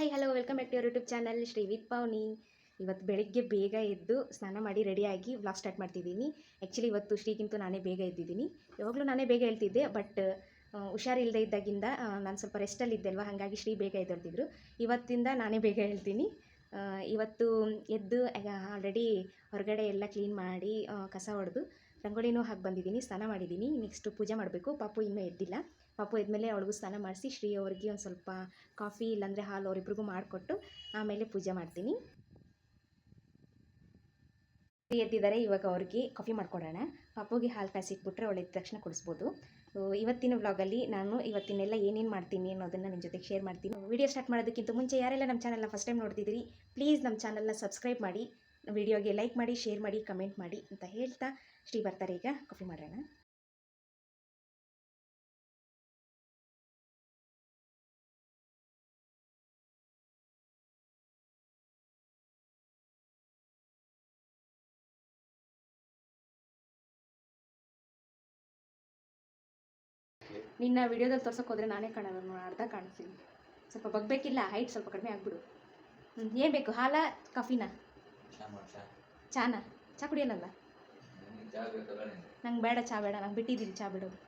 Hi hello welcome back to your YouTube channel Shri with Pavani ಇವತ್ತು ಬೆಳಗ್ಗೆ ಬೇಗ ಎದ್ದು ಸ್ನಾನ ಮಾಡಿ ರೆಡಿಯಾಗಿ ವ್ಲಾಗ್ ಸ್ಟಾರ್ಟ್ ಮಾಡ್ತಿದ್ದೀನಿ. ಆ್ಯಕ್ಚುಲಿ ಇವತ್ತು ಶ್ರೀಗಿಂತೂ ನಾನೇ ಬೇಗ ಎದ್ದಿದ್ದೀನಿ. ಯಾವಾಗಲೂ ನಾನೇ ಬೇಗ ಹೇಳ್ತಿದ್ದೆ ಬಟ್ ಹುಷಾರಿಲ್ಲದೆ ಇದ್ದಾಗಿಂದ ನಾನು ಸ್ವಲ್ಪ ರೆಸ್ಟಲ್ಲಿ ಅಲ್ವಾ ಹಾಗಾಗಿ ಶ್ರೀ ಬೇಗ ಎದ್ದೊಳ್ತಿದ್ರು. ಇವತ್ತಿಂದ ನಾನೇ ಬೇಗ ಹೇಳ್ತೀನಿ ಇವತ್ತು ಎದ್ದು ಆಲ್ರೆಡಿ ಹೊರಗಡೆ ಎಲ್ಲ ಕ್ಲೀನ್ ಮಾಡಿ ಕಸ ಹೊಡೆದು ರಂಗೋಲಿನೂ ಹಾಕಿ ಬಂದಿದ್ದೀನಿ, ಸ್ನಾನ ಮಾಡಿದ್ದೀನಿ. ನೆಕ್ಸ್ಟು ಪೂಜೆ ಮಾಡಬೇಕು. ಪಾಪು ಇನ್ನೂ ಎದ್ದಿಲ್ಲ. ಪಾಪು ಎದ್ಮೇಲೆ ಅವಳಿಗೂ ಸ್ನಾನ ಮಾಡಿಸಿ ಶ್ರೀ ಅವ್ರಿಗೆ ಒಂದು ಸ್ವಲ್ಪ ಕಾಫಿ ಇಲ್ಲಾಂದರೆ ಹಾಲು ಅವರಿಬ್ರಿಗೂ ಮಾಡಿಕೊಟ್ಟು ಆಮೇಲೆ ಪೂಜೆ ಮಾಡ್ತೀನಿ. ಎದ್ದಿದ್ದಾರೆ, ಇವಾಗ ಅವ್ರಿಗೆ ಕಾಫಿ ಮಾಡ್ಕೊಡೋಣ. ಪಾಪುಗೆ ಹಾಲು ಕಾಯಿಸಿಟ್ಬಿಟ್ರೆ ಎದ್ದ ತಕ್ಷಣ ಕುಡಿಸ್ಬೋದು. ಇವತ್ತಿನ ವ್ಲಾಗಲ್ಲಿ ನಾನು ಇವತ್ತಿನೆಲ್ಲ ಏನೇನು ಮಾಡ್ತೀನಿ ಅನ್ನೋದನ್ನು ನಿಮ್ಮ ಜೊತೆಗೆ ಶೇರ್ ಮಾಡ್ತೀನಿ. ವಿಡಿಯೋ ಸ್ಟಾರ್ಟ್ ಮಾಡೋದಕ್ಕಿಂತ ಮುಂಚೆ ಯಾರೆಲ್ಲ ನಮ್ಮ ಚಾನಲ್ನ ಫಸ್ಟ್ ಟೈಮ್ ನೋಡ್ತಿದ್ದೀರಿ ಪ್ಲೀಸ್ ನಮ್ಮ ಚಾನಲ್ನ ಸಬ್ಸ್ಕ್ರೈಬ್ ಮಾಡಿ. ವಿಡಿಯೋಗೆ ಲೈಕ್ ಮಾಡಿ ಶೇರ್ ಮಾಡಿ ಕಮೆಂಟ್ ಮಾಡಿ ಅಂತ ಹೇಳ್ತಾ ಶ್ರೀ ಬರ್ತಾರೆ. ಈಗ ಕಾಫಿ ಮಾಡೋಣ. ನಿನ್ನ ವಿಡಿಯೋದಲ್ಲಿ ತೋರ್ಸೋಕೆ ಹೋದ್ರೆ ನಾನೇ ನೋಡು, ಅರ್ಧ ಕಾಣಿಸ್ತೀನಿ. ಸ್ವಲ್ಪ ಬಗ್ಬೇಕಿಲ್ಲ ಹೈಟ್ ಸ್ವಲ್ಪ ಕಡಿಮೆ ಆಗ್ಬಿಡು. ಏನು ಬೇಕು? ಹಾಲ ಕಾಫಿನಾ ಚಾನ? ಚಾ ಕುಡಿಯಲ್ಲಲ್ಲ? ನಂಗೆ ಬೇಡ ಚಾ ಬೇಡ. ನಂಗೆ ಬಿಟ್ಟಿದ್ದೀನಿ ಚಾ ಬಿಡೋದು.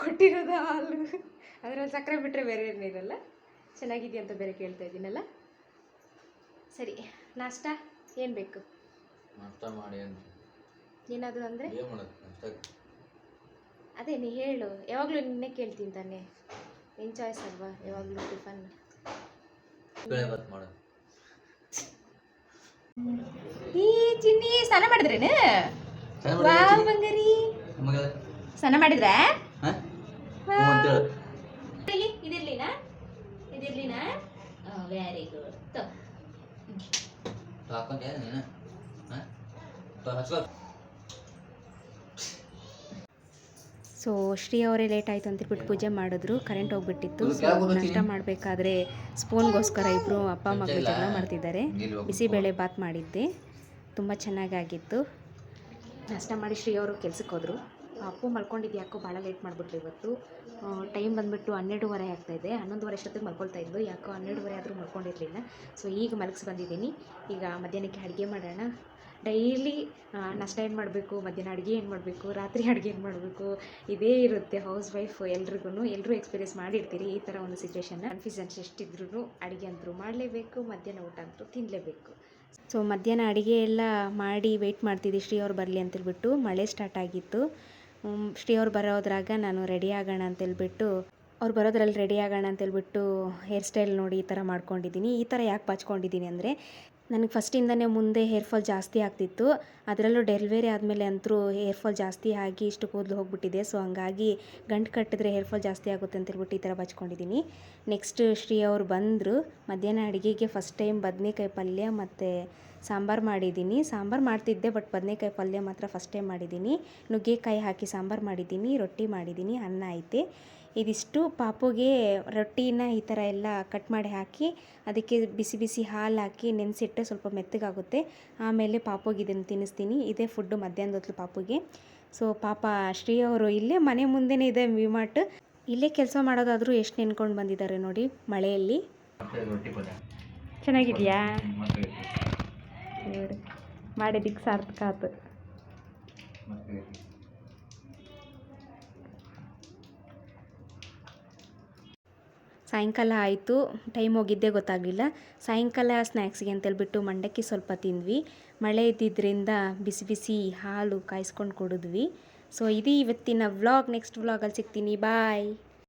ಕೊಟ್ಟಿರೋದು ಹಾಲು. ಅದರಲ್ಲಿ ಸಕ್ಕರೆ ಬಿಟ್ಟರೆ ಬೇರೆ ಏನಿರಲ್ಲ ಚೆನ್ನಾಗಿದೆಯಾ ಅಂತ ಬೇರೆ ಕೇಳ್ತಾ ಇದ್ದೀನಲ್ಲ? ಸರಿ ನಾಷ್ಟ? ಏನು ಬೇಕು? ನಾಷ್ಟ ಮಾಡಿ ಏನಾದರೂ ಅಂದರೆ? ಅದೇ ನೀ ಹೇಳು. ಯಾವಾಗಲೂ ನಿನ್ನೆ ಕೇಳ್ತೀನಿ ತಾನೆ. ನಿನ್ನ ಚಾಯ್ಸ್ ಅಲ್ವಾ? ಯಾವಾಗಲೂ ಟಿಫನ್ ಬೇಳೆ ಬಾತ್ ಮಾಡು ಈ ಚಿನ್ನಿ ಸ್ನಾನ ಮಾಡಿದ್ರೇನು? ವಾವ್ ಬಂಗಾರಿ ನಮಗೆ? ಸ್ನಾನ ಮಾಡಿದ್ರಾ? ಹಾಂ? ಹ್ಞೂ ಅಂತೇಳು ಇಲ್ಲಿ ಇದಿರ್ಲಿನಾ? ಇದಿರ್ಲಿನಾ? ವೆರಿ ಗುಡ್ ಹಾಕೊಂತ ನೀನು. ಹಾಂ? ಹಚ್ಕೋ. ಸೊ ಶ್ರೀ ಅವರೇ ಲೇಟ್ ಆಯಿತು ಅಂತ ಹೇಳ್ಬಿಟ್ಟು ಪೂಜೆ ಮಾಡಿದ್ರು. ಕರೆಂಟ್ ಹೋಗ್ಬಿಟ್ಟಿತ್ತು. ಸೊ. ನಾಷ್ಟ ಮಾಡಬೇಕಾದ್ರೆ ಸ್ಪೂನ್ಗೋಸ್ಕರ ಇಬ್ಬರು ಅಪ್ಪ ಮಕ್ಕಳು ಜಗಳ ಮಾಡ್ತಿದ್ದಾರೆ. ಬಿಸಿಬೇಳೆ ಬಾತ್ ಮಾಡಿದ್ದೆ. ತುಂಬ ಚೆನ್ನಾಗಾಗಿತ್ತು. ನಷ್ಟ ಮಾಡಿ ಶ್ರೀ ಅವರು ಕೆಲ್ಸಕ್ಕೆ ಹೋದರು. ಅಪ್ಪು ಮಲ್ಕೊಂಡಿದ್ದು. ಯಾಕೋ ಭಾಳ ಲೇಟ್ ಮಾಡಿಬಿಟ್ರು ಇವತ್ತು. ಟೈಮ್ ಬಂದುಬಿಟ್ಟು ಹನ್ನೆರಡೂವರೆ ಆಗ್ತಾಯಿದೆ ಹನ್ನೊಂದುವರೆ ಅಷ್ಟೊತ್ತಿಗೆ ಮಲ್ಕೊಳ್ತಾ ಇದ್ದು ಯಾಕೋ ಹನ್ನೆರಡುವರೆ ಆದರೂ ಮಲ್ಕೊಂಡಿರಲಿಲ್ಲ. ಸೊ ಈಗ ಮಲಗಿಸಿ ಬಂದಿದ್ದೀನಿ. ಈಗ ಮಧ್ಯಾಹ್ನಕ್ಕೆ ಅಡುಗೆ ಮಾಡೋಣ. ಡೈಲಿ ನಾಷ್ಟ ಏನು ಮಾಡಬೇಕು? ಮಧ್ಯಾಹ್ನ ಅಡುಗೆ ಏನು ಮಾಡಬೇಕು? ರಾತ್ರಿ ಅಡುಗೆ ಏನು ಮಾಡಬೇಕು? ಇದೇ ಇರುತ್ತೆ ಹೌಸ್ ವೈಫ್ ಎಲ್ರಿಗೂ ಎಲ್ಲರೂ ಎಕ್ಸ್ಪೀರಿಯೆನ್ಸ್ ಮಾಡಿರ್ತೀರಿ ಈ ಥರ ಒಂದು ಸಿಚುವೇಶನ್ನ ಕನ್ಫ್ಯೂಷನ್ಸ್ ಎಷ್ಟಿದ್ರು ಅಡುಗೆ ಅಂತೂ ಮಾಡಲೇಬೇಕು, ಮಧ್ಯಾಹ್ನ ಊಟ ಅಂತೂ ತಿನ್ನಲೇಬೇಕು ಸೊ ಮಧ್ಯಾಹ್ನ ಅಡುಗೆ ಎಲ್ಲ ಮಾಡಿ ವೆಯ್ಟ್ ಮಾಡ್ತಿದ್ದೆ. ಶ್ರೀ ಅವ್ರು ಬರಲಿ ಅಂತೇಳ್ಬಿಟ್ಟು ಮಳೆ ಸ್ಟಾರ್ಟ್ ಆಗಿತ್ತು. ಶ್ರೀ ಅವ್ರು ಬರೋದ್ರಾಗ ನಾನು ರೆಡಿ ಆಗೋಣ ಅಂತೇಳ್ಬಿಟ್ಟು ಅವ್ರು ಬರೋದ್ರಲ್ಲಿ ರೆಡಿ ಆಗೋಣ ಅಂತೇಳ್ಬಿಟ್ಟು ಹೇರ್ ಸ್ಟೈಲ್ ನೋಡಿ ಈ ಥರ ಮಾಡ್ಕೊಂಡಿದ್ದೀನಿ. ಈ ಥರ ಯಾಕೆ ಬಾಚ್ಕೊಂಡಿದ್ದೀನಿ ಅಂದರೆ ನನಗೆ ಫಸ್ಟಿಂದನೇ ಮುಂದೆ ಹೇರ್ ಫಾಲ್ ಜಾಸ್ತಿ ಆಗ್ತಿತ್ತು. ಅದರಲ್ಲೂ ಡೆಲಿವರಿ ಆದಮೇಲೆ ಅಂತೂ ಹೇರ್ ಫಾಲ್ ಜಾಸ್ತಿ ಆಗಿ ಇಷ್ಟು ಕೂದಲು ಹೋಗ್ಬಿಟ್ಟಿದೆ. ಸೊ ಹಂಗಾಗಿ ಗಂಟು ಕಟ್ಟಿದ್ರೆ ಹೇರ್ ಫಾಲ್ ಜಾಸ್ತಿ ಆಗುತ್ತೆ ಅಂತ ಹೇಳ್ಬಿಟ್ಟು ಈ ಥರ ಬಚ್ಕೊಂಡಿದ್ದೀನಿ. ನೆಕ್ಸ್ಟ್ ಶ್ರೀ ಅವರು ಬಂದರು. ಮಧ್ಯಾಹ್ನ ಅಡುಗೆಗೆ ಫಸ್ಟ್ ಟೈಮ್ ಬದನೆಕಾಯಿ ಪಲ್ಯ ಮತ್ತು ಸಾಂಬಾರು ಮಾಡಿದ್ದೀನಿ. ಸಾಂಬಾರು ಮಾಡ್ತಿದ್ದೆ, ಬಟ್ ಬದನೆಕಾಯಿ ಪಲ್ಯ ಮಾತ್ರ ಫಸ್ಟ್ ಟೈಮ್ ಮಾಡಿದ್ದೀನಿ. ನುಗ್ಗೆಕಾಯಿ ಹಾಕಿ ಸಾಂಬಾರು ಮಾಡಿದ್ದೀನಿ, ರೊಟ್ಟಿ ಮಾಡಿದ್ದೀನಿ, ಅನ್ನ ಐತೆ. ಇದಿಷ್ಟು ಪಾಪುಗೆ ರೊಟ್ಟಿನ ಈ ಥರ ಎಲ್ಲ ಕಟ್ ಮಾಡಿ ಹಾಕಿ ಅದಕ್ಕೆ ಬಿಸಿ ಬಿಸಿ ಹಾಲು ಹಾಕಿ ನೆನೆಸಿಟ್ಟು ಸ್ವಲ್ಪ ಮೆತ್ತಗಾಗುತ್ತೆ. ಆಮೇಲೆ ಪಾಪುಗೆ ಇದನ್ನು ತಿನ್ನಿಸ್ತೀನಿ. ಇದೇ ಫುಡ್ಡು ಮಧ್ಯಾಹ್ನದ ಹೊತ್ತು ಪಾಪುಗೆ. ಸೊ ಪಾಪ ಶ್ರೀ ಅವರು ಇಲ್ಲೇ ಮನೆ ಮುಂದೆನೇ ಇದೆ ವಿಮಾಟ್ ಇಲ್ಲೇ ಕೆಲಸ ಮಾಡೋದಾದರೂ ಎಷ್ಟು ನೆನ್ಕೊಂಡು ಬಂದಿದ್ದಾರೆ ನೋಡಿ ಮಳೆಯಲ್ಲಿ. ಚೆನ್ನಾಗಿದೆಯಾ? ಮತ್ತೆ ಮಾಡಿದ್ದಕ್ಕೆ ಸಾರ್ಥಕ ಆಯ್ತು ಸಾಯಂಕಾಲ ಆಯಿತು, ಟೈಮ್ ಹೋಗಿದ್ದೇ ಗೊತ್ತಾಗಲಿಲ್ಲ. ಸಾಯಂಕಾಲ ಸ್ನ್ಯಾಕ್ಸ್ಗೆ ಅಂತೇಳ್ಬಿಟ್ಟು ಮಂಡಕ್ಕಿ ಸ್ವಲ್ಪ ತಿಂದ್ವಿ. ಮಳೆ ಇದ್ದಿದ್ದರಿಂದ ಬಿಸಿ ಬಿಸಿ ಹಾಲು ಕಾಯಿಸ್ಕೊಂಡು ಕುಡಿದ್ವಿ. ಸೊ ಇದು ಇವತ್ತಿನ ವ್ಲಾಗ್. ನೆಕ್ಸ್ಟ್ ವ್ಲಾಗಲ್ಲಿ ಸಿಗ್ತೀನಿ. ಬಾಯ್